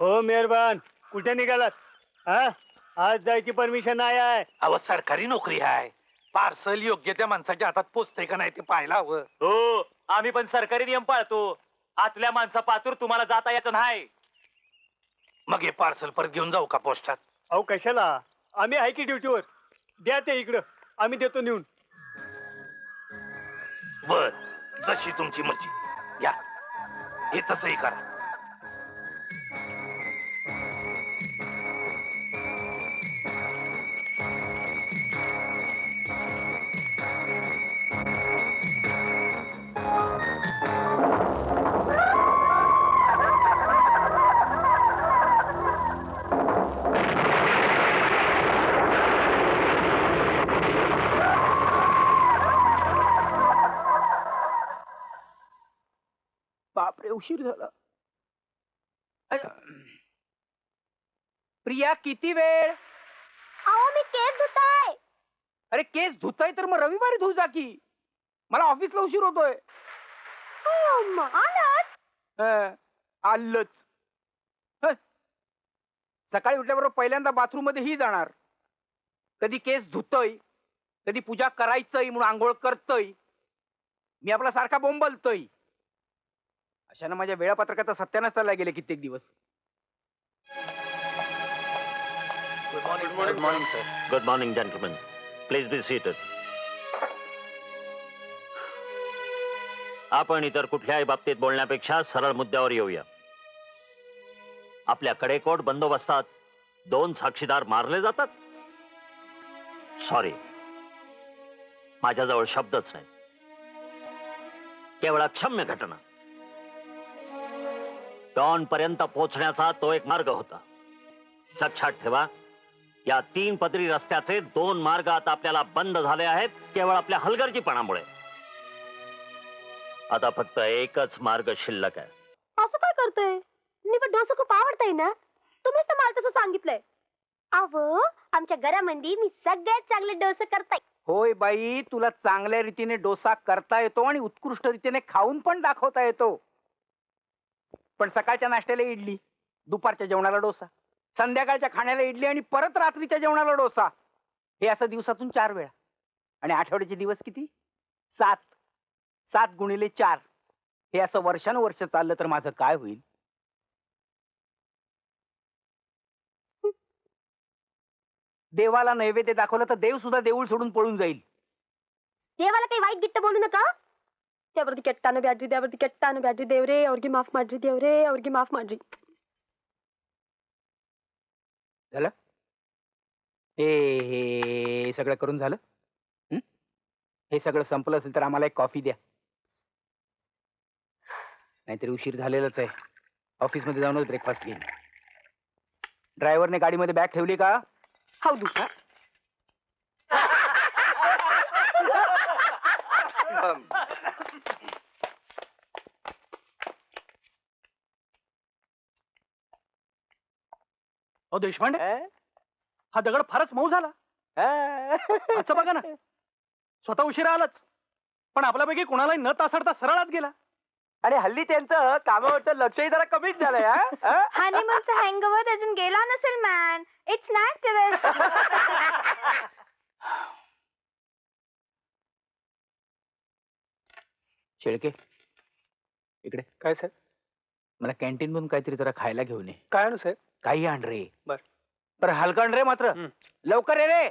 हो मेहरबान. कुठे निघालात? हा? आज जायची परमिशन नाही आहे. अव सरकारी नोकरी आहे. पार्सल योग्य त्या माणसाच्या हातात पोचतंय का नाही ते पाहायला हवं. हो आम्ही पण सरकारी नियम पाळतो. आतल्या माणसा पातूर तुम्हाला जाता यायचं नाही. मग हे पार्सल परत घेऊन जाऊ का पोस्टात? अहो कशाला? आम्ही आहे की ड्युटीवर? द्या ते इकडं. आम्ही देतो नेऊन. बर. जशी तुमची मर्जी. घ्या हे तसंही करा. उशीर झाला. प्रिया किती वेळ? अहो मी केस धुताय. अरे केस धुताय तर मग रविवारी धुऊ जा की. मला ऑफिसला उशीर होतोय. हो, आलाच. सकाळी उठल्याबरोबर पहिल्यांदा बाथरूममध्ये ही जाणार. कधी केस धुतय कधी पूजा करायचंय म्हणून आंघोळ करतय. मी आपला सारखा बोंबलतय. अशानं माझ्या वेळापत्रकाचा सत्यानाश चालला गेले कित्येक दिवस. Good morning sir Good morning, gentlemen. Please be seated. आपण इतर कुठल्याही बाबतीत बोलण्यापेक्षा सरळ मुद्द्यावर येऊया. आपल्या कडेकोट बंदोबस्तात दोन साक्षीदार मारले जातात? सॉरी माझ्याजवळ शब्दच नाही. केवळ अक्षम्य घटना. डॉन पर्यंत पोहोचण्याचा तो एक मार्ग होता. लक्षात ठेवा या तीन पदरी रस्त्याचे दोन मार्ग आता आपल्याला बंद झाले आहेत केवळ आपल्या हलगर्जीपणामुळे. आता फक्त एकच मार्ग शिल्लक आहे. असं काय करतोय? निवड डोसं खूप आवडतंय ना? तुम्हीच तर मला तसं सांगितलंय. अव आमच्या घरामध्ये मी सगळ्यात चांगले डोसे करताय. होय बाई तुला चांगल्या रीतीने डोसा करता येतो आणि उत्कृष्ट रीतीने खाऊन पण दाखवता येतो. पण सकाळच्या नाश्त्याला इडली दुपारच्या जेवणाला डोसा संध्याकाळच्या खाण्याला इडली आणि परत रात्रीच्या जेवणाला डोसा. हे असं दिवसातून चार वेळा. आणि आठवड्याचे दिवस किती? सात. सात गुणिले चार. हे असं वर्षानुवर्ष चाललं तर माझं काय होईल? देवाला नैवेद्य दाखवलं तर देव सुद्धा देऊळ सोडून पळून जाईल. देवाला काही वाईट गीत बोलू नका. ದೇವ್ರದ್ದು ಕೆಟ್ಟಾನು ಬ್ಯಾಡ್ರಿ ದೇವ್ರದ್ದು ಕೆಟ್ಟಾನು ಬ್ಯಾಡ್ರಿ ದೇವ್ರೇ ಅವ್ರಿಗೆ ಮಾಫ್ ಮಾಡ್ರಿ ದೇವ್ರೇ ಅವ್ರಿಗೆ ಮಾಫ್ ಮಾಡ್ರಿ हे हे सगळं करून झालं हं? हे सगळं संपलं असेल तर आम्हाला एक कॉफी द्या नाहीतरी उशीर झालेलाच आहे ऑफिसमध्ये जाऊनच ब्रेकफास्ट घेईन ड्रायव्हरने गाडीमध्ये बॅग ठेवली का ಹೌದು अहो देशपांडे? हा? दगड फारच मऊ झाला? आजचं बघा ना. स्वतः उशिरा आलाच. पण आपल्यापैकी कोणालाही न तासडता सरळ आत गेला. आणि हल्ली त्यांचं कामावरचं लक्षही जरा कमीच झालंय हा? हनीमूनचा हँगओव्हर अजून गेला नसेल मॅन इट्स नॅचरल शेळके इकडे. काय साहेब? मला कॅन्टीन मधून काहीतरी जरा खायला घेऊन ये. काय आणू साहेब? काही आण रे बर. पर हलका आण रे मात्र. लवकर ये रे.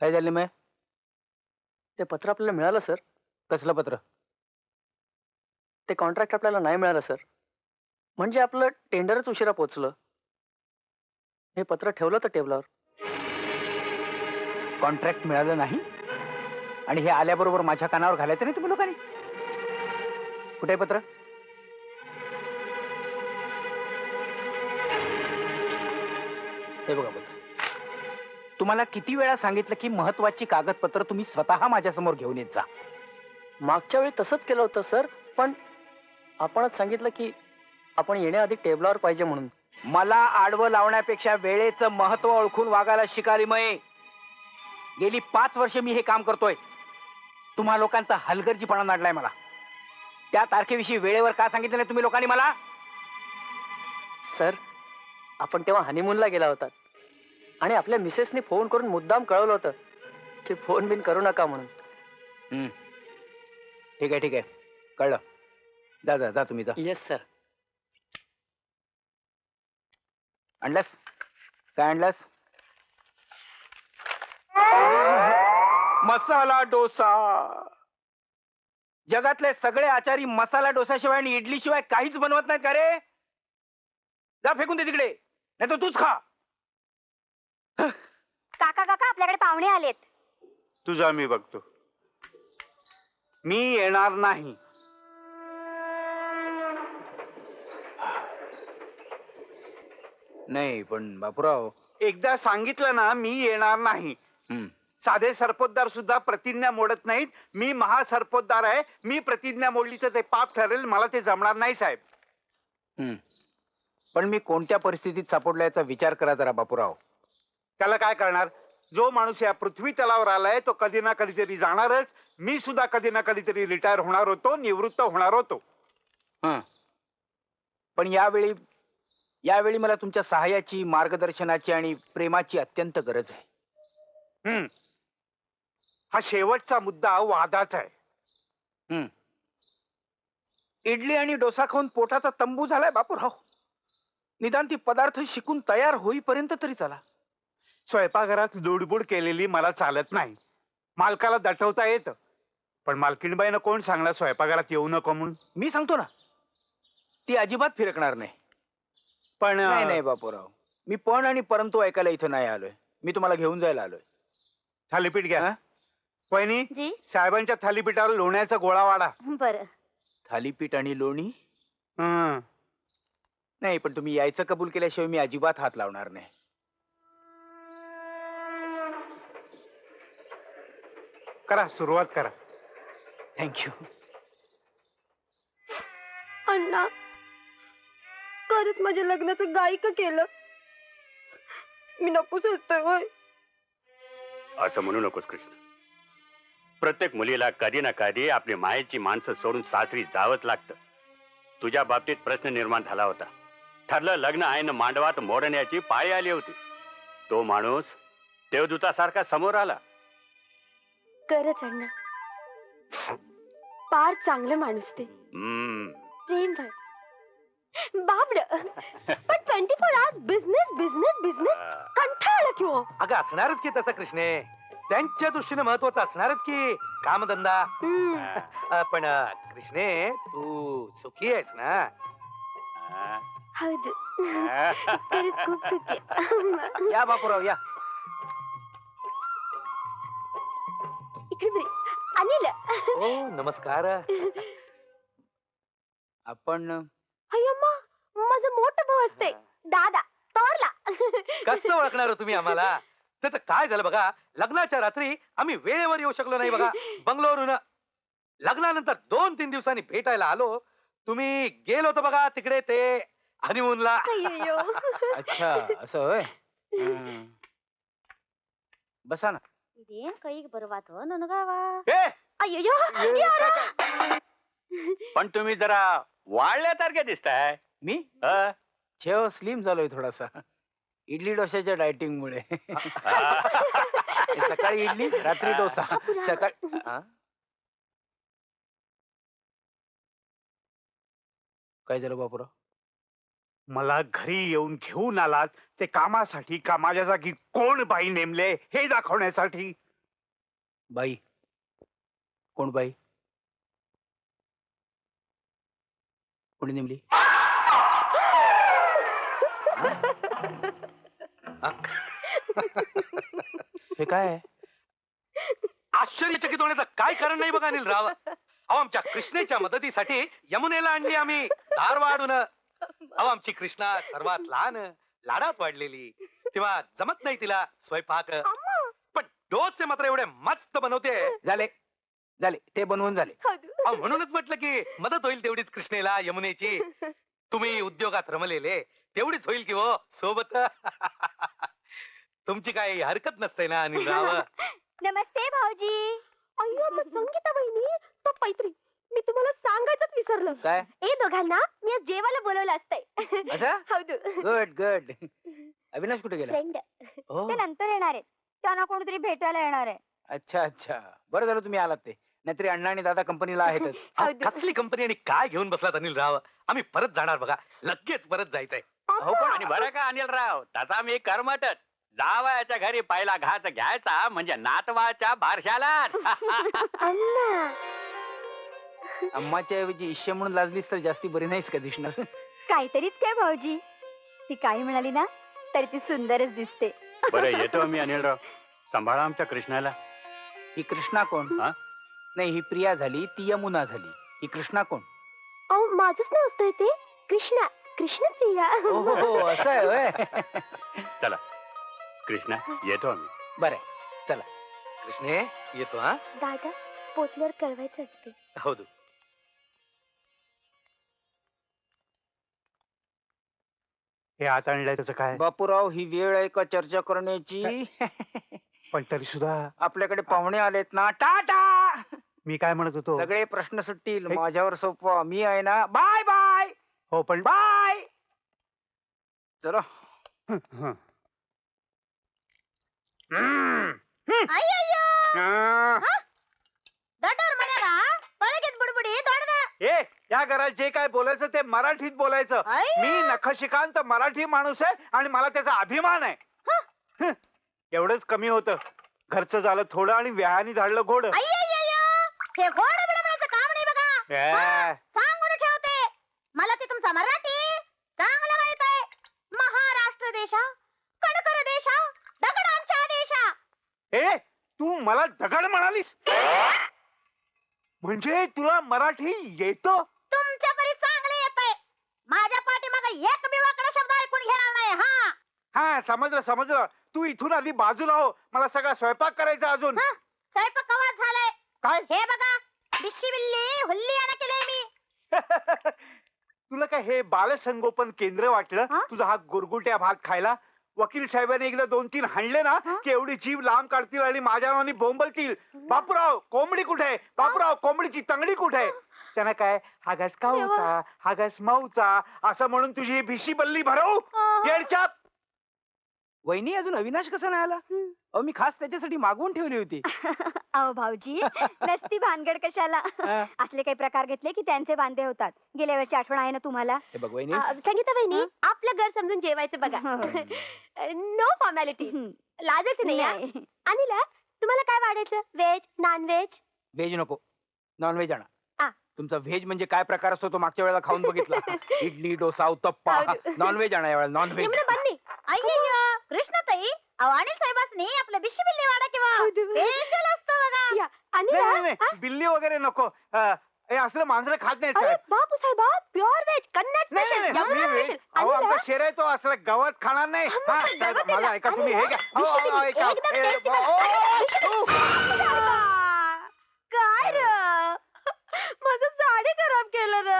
काय झाले मग ते पत्र आपल्याला मिळालं सर. कसलं पत्र? ते कॉन्ट्रॅक्ट आपल्याला नाही मिळालं सर. म्हणजे आपलं टेंडरच उशिरा पोचलं. हे पत्र ठेवलं तर टेबलावर. कॉन्ट्रॅक्ट मिळालं नाही? आणि हे आल्याबरोबर माझ्या कानावर घालायचं नाही तुम्ही लोकांनी? कुठे आहे पत्र? हे बघा पत्र तुम्हाला किती वेळा सांगितलं की महत्वाची कागदपत्र तुम्ही स्वतः माझ्यासमोर घेऊन येत जा. मागच्या वेळी तसंच केलं होतं सर. पण आपणच सांगितलं की आपण येण्याआधी टेबलावर पाहिजे म्हणून. मला आडवं लावण्यापेक्षा वेळेचं महत्त्व ओळखून वागायला शिकाली मये. गेली पाच वर्ष मी हे काम करतोय. तुम्हा लोकांचा हलगर्जीपणा नाडलाय मला. त्या तारखेविषयी वेळेवर का सांगितलं नाही तुम्ही लोकांनी मला? सर आपण तेव्हा हनीमूनला गेला होता. आणि आपल्या मिसेसनी फोन करून मुद्दाम कळवलं होतं की फोन बिन करू नका म्हणून. ठीक आहे ठीक आहे. कळलं. जा जा जा तुम्ही जा. येस सर आणलास? काय आणलास? मसाला डोसा. जगातले सगळे आचारी मसाला डोसाशिवाय आणि इडली शिवाय काहीच बनवत नाहीत का रे? जा फेकून दे तिकडे. नाही तर तूच खा. काका काका आपल्याकडे पाहुणे आलेत. तुझा मी बघतो. मी येणार नाही. नाही पण बापूराव. एकदा सांगितलं ना मी येणार नाही. साधे सरपोतदार सुद्धा प्रतिज्ञा मोडत नाहीत. मी महासरपोतदार आहे. मी प्रतिज्ञा मोडली तर ते पाप ठरेल. मला ते जमणार नाही साहेब. पण मी कोणत्या परिस्थितीत सापडल्याचा विचार करा जरा बापूराव. त्याला काय करणार? जो माणूस या पृथ्वी तलावर आलाय तो कधी ना कधीतरी जाणारच. मी सुद्धा कधी ना कधीतरी रिटायर होणार होतो निवृत्त होणार होतो. पण यावेळी यावेळी मला तुमच्या सहाय्याची मार्गदर्शनाची आणि प्रेमाची अत्यंत गरज आहे. हा शेवटचा मुद्दा वादाचा आहे. इडली आणि डोसा खाऊन पोटाचा तंबू झालाय बापूराव निदान ती पदार्थ शिकून तयार होईपर्यंत तरी चला. स्वयंपाकघरात लुडबुड केलेली मला चालत नाही. मालकाला दटवता येतं. पण मालकीणबाईनं कोण सांगणार स्वयंपाकघरात येऊ नको म्हणून? मी सांगतो ना. ती अजिबात फिरकणार नाही. पण नाही नाही बापूराव. मी पण आणि परंतु ऐकायला इथं नाही आलोय. मी तुम्हाला घेऊन जायला आलोय. थालीपीठ घ्या. वहिनी जी? साहेबांच्या थालीपीठावर लोण्याचा गोळा वाडा बर. थालीपीठ आणि लोणी? नाही पण तुम्ही यायचं कबूल केल्याशिवाय मी अजिबात हात लावणार नाही. करा सुरुवात करा. थँक्यू अण्णा खरंच माझ्या लग्नाचं गायक केलं. मी नकोच होतोय होय. असं म्हणू नकोस कृष्ण. प्रत्येक मुलीला कधी ना कधी आपली मायेची माणसं सोडून सासरी जावंच लागतं. तुझ्या बाबतीत प्रश्न निर्माण झाला होता. ठरलं लग्न आईनं मांडवात मोडण्याची पाळी आली होती. तो माणूस देवदूतासारखा समोर आला. खरंच अण्णा फार चांगलं माणूस ते. प्रेमळ बाबड. पण twenty four hours business business business कंटाळलं किंवा अगं असणारच की तसं कृष्णे. त्यांच्या दृष्टीने महत्वाचं असणारच की कामधंदा. अ, पण अ, कृष्णे तू सुखी आहेस ना? हौद. खरंच खूप सुखी या बापूराव या. हो नमस्कार. आपण अय्यम्मा माझं मोठं भाऊ असते दादा तोरला. कसं ओळखणार हो तुम्ही आम्हाला? त्याच काय झालं बघा? लग्नाच्या रात्री आम्ही वेळेवर येऊ शकलो नाही बघा. बंगलोरून लग्नानंतर दोन तीन दिवसांनी भेटायला आलो. तुम्ही गेलो होतो बघा तिकडे ते हनीमूनला अय्यो. अच्छा असं होय? बसा ना. काही पण तुम्ही जरा वाढल्यासारखे दिसताय. मी? अ? छेव स्लिम झालोय थोडासा. इडली डोशाच्या डायटिंग मुळे. सकाळी इडली रात्री डोसा. सकाळी काय झालं बापुर मला घरी येऊन घेऊन आलात ते कामासाठी का माझ्या जागी कोण बाई नेमले हे दाखवण्यासाठी? बाई कोण बाई? कोणी नेमली? हे काय आहे? आश्चर्यचकित होण्याचं काय कारण नाही बघा अनिल राव. अहो आमच्या कृष्णेच्या मदतीसाठी यमुनेला आणली आम्ही दार वाढून. अहो आमची कृष्णा सर्वात लहान लाडात वाढलेली. तेव्हा जमत नाही तिला स्वयंपाक. पण डोसे मात्र एवढे मस्त बनवते. झाले. झाले ते बनवून झाले. अहो, म्हणूनच म्हटलं की मदत होईल तेवढीच कृष्णेला यमुनेची. तुम्ही उद्योगात रमलेले तेवढीच होईल की हो सोबत. तुमची काही हरकत नसते ना अनिल राव? नमस्ते भाऊजी. अय्यो मग संगीता बहिणी तो पैत्री. मी तुम्हाला सांगायचंच विसरलो. काय? ए दोघांना मी आज जेवायला बोलवलं असतंय. असं? हौदू गुड गुड. अविनाश कुठे गेला? फ्रेंड हो. ते नंतर येणार आहेत. त्यांना कोणतरी भेटायला येणार आहे. अच्छा अच्छा. बरं झालं तुम्ही आलात ते. नाहीतरी अण्णा आणि दादा कंपनीला आहेतच. अहो, हौदू. कसली कंपनी आणि काय घेऊन बसलात अनिल राव? आम्ही परत जाणार बघा. लगेच परत जायचंय. हो पण आणि बरं का अनिलराव तसा मी कर्मटच. जावयाच्या घरी पहिला घास घ्यायचा म्हणजे नातवाच्या बारशालाच. अण्णा. अम्माच्या ऐवजी ईश्य म्हणून लाजलीस तर जास्ती बरी नाहीस का दिसणार? काहीतरीच काय भाऊजी? ती काही म्हणाली ना तरी ती सुंदरच दिसते. बरं येतो मी अनिलराव सांभाळा आमच्या कृष्णाला. ही कृष्णा कोण? हा? नाही ही प्रिया झाली ती यमुना झाली. ही कृष्णा कोण? अहो माझंच नाव असतंय ते कृष्णा. कृष्णप्रिया हो हो हो असं आहे होय. चला. कृष्णा येतो आम्ही. बरं आहे. कृष्णे येतो हा? दादा पोचल्यावर कळवायचं असते. हो दू. हे आज आणलंय त्याचं काय? बापूराव ही वेळ आहे का चर्चा करण्याची? पण तरी सुद्धा आपल्याकडे पाहुणे आलेत ना. टाटा! मी काय म्हणत होतो? सगळे प्रश्न सुटतील हे- माझ्यावर सोपवा. मी आहे ना बाय बाय! हो पण बाय! चलो. हं. ए या घरात जे काय बोलायचं ते मराठीत बोलायचं. मी नखशिकांत मराठी माणूस आहे आणि मला त्याचा अभिमान आहे. हं, एवढंच कमी होतं. घरचं झालं थोडं आणि व्याहानी धाडलं घोड हे घोड बिडबडाचं काम नाही बघा. सांगून ठेवते. मला ते तुमचा मराठी चांगलं माहीत आहे. महाराष्ट्र देशा कणकर देशा दगडांच्या देशा. ए तू मला दगड म्हणालीस? म्हणजे तुला मराठी येतं? तुमच्या परी चांगले येत माझ्या पाठीमागे एक बी वाकडा शब्द ऐकून घेणार नाही हा. हा समजलं समजलं. तू इथून आधी बाजूला हो. मला सगळा स्वयंपाक करायचा अजून. हा, स्वयंपाक कवा झालाय? काय? हे बघा बिशी बिल्ली हुल्ली आणा केलंय मी. तुला काय हे बालसंगोपन केंद्र वाटलं? हा? तुझा हा गुरगुट्या भात खायला? वकील साहेबांनी एकदा दोन तीन हाणले ना? की एवढी जीव लांब काढतील आणि माझ्या नावाने बोंबलतील. बापूराव कोंबडी कुठे आहे? बापूराव कोंबडीची तंगडी कुठे आहे? त्यानं काय हा घास काऊचा हा घास माऊचा असं म्हणून तुझी ही भिशी बल्ली भरवू? येडचाप वहिनी अजून अविनाश कसा नाही आला? अहो मी खास त्याच्यासाठी मागवून ठेवली होती. अहो भाऊजी नसती भानगड कशाला? हा. असले काही प्रकार घेतले की त्यांचे वांदे होतात. गेल्या वर्षी आठवण आहे ना तुम्हाला? हे बघ वहिनी. अ, संगीता बहिणी आपलं घर समजून जेवायचं बघा. नो फॉर्मॅलिटी लाजायचं नाही हा? अनिला तुम्हाला काय वाढायचं? व्हेज नॉन व्हेज व्हेज नको. नॉन व्हेज आणा. आ. तुमचा व्हेज म्हणजे काय प्रकार असतो तो मागच्या वेळेला खाऊन बघितला? इडली डोसा उत्तप्पा. हौद. नॉन व्हेज आणा यावेळेला नॉन व्हेज यमुना बन्नी अय्यो कृष्णताई अहो अनिल साहेबांनी आपलं बिशी बिल्ली वाडा किंवा स्पेशल असतं बघा. नाही, नाही नाही, बिल्ली वगैरे नको. अं, हे असलं माणसं खात नाही साहेब. बापू साहेब प्युअर व्हेज कन्नड नाही, नाही, नाही, मी व्हेज- अहो आमचा शेर आहे तो असला गवत खाणार नाही. हा, साहेब, मला ऐका तुम्ही हे घ्या. अहो, अहो, ऐका. काय र? माझं साडी खराब केलं र.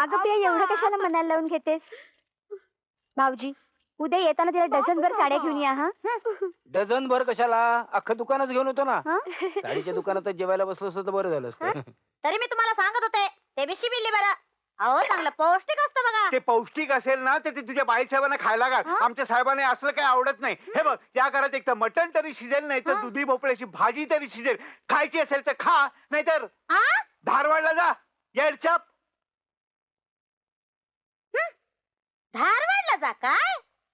अगं प्रिया एवढं कशाला मनाला लावून घेतेस? भाऊजी उद्या येताना तिला डझन भर साड्या घेऊन या हा? डझन भर कशाला? अख्खं दुकानच घेऊन होतो ना. हा? साडीच्या दुकानात जेवायला बसलो असतो तर बरं झालं असतं. तरी मी तुम्हाला सांगत होते ते बिशी बिल्ली बरं. अहो चांगलं पौष्टिक असतं बघा. ते पौष्टिक असेल ना तर ते तुझ्या बाई साहेबांना खायला घाल. आमच्या साहेबांना असलं काही आवडत नाही. हे बघ या घरात एक तर मटण तरी शिजेल नाही तर दुधी भोपळ्याची भाजी तरी शिजेल. खायची असेल तर खा नाहीतर आ? धारवाडला जा. येडचाप धारवाडला जा काय?